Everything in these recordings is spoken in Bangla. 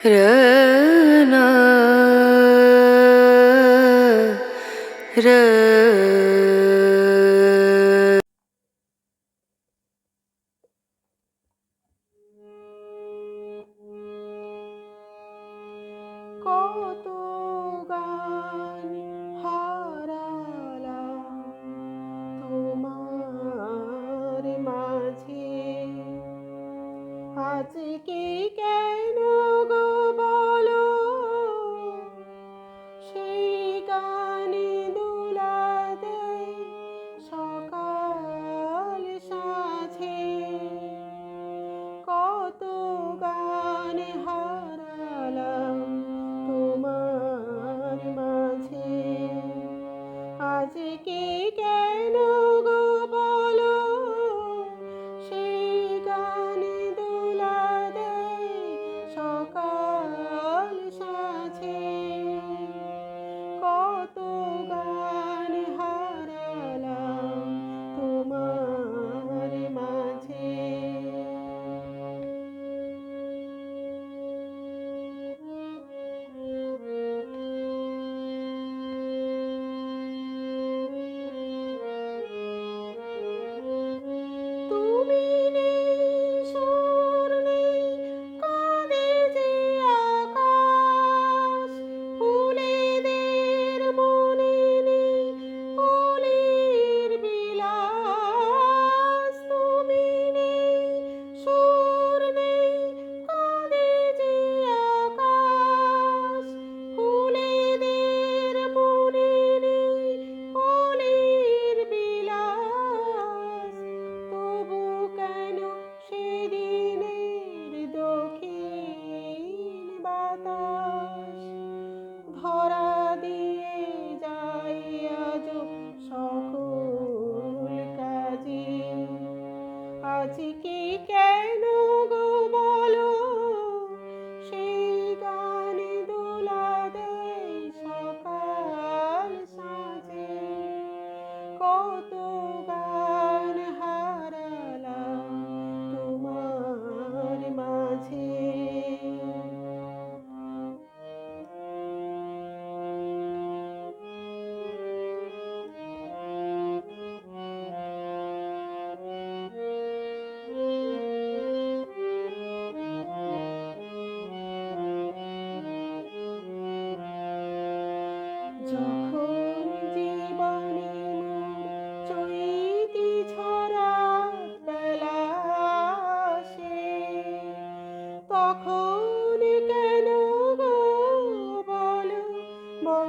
রনা র কত গান হারালা তোমার মাঝে। আজকে কে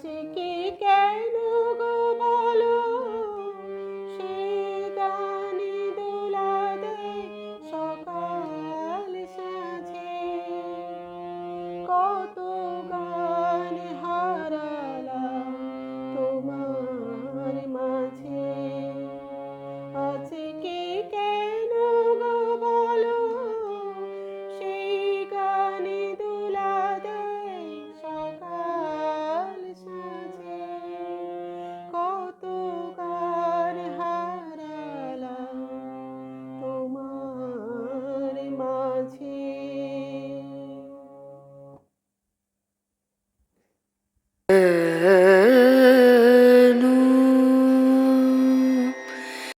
te que quer.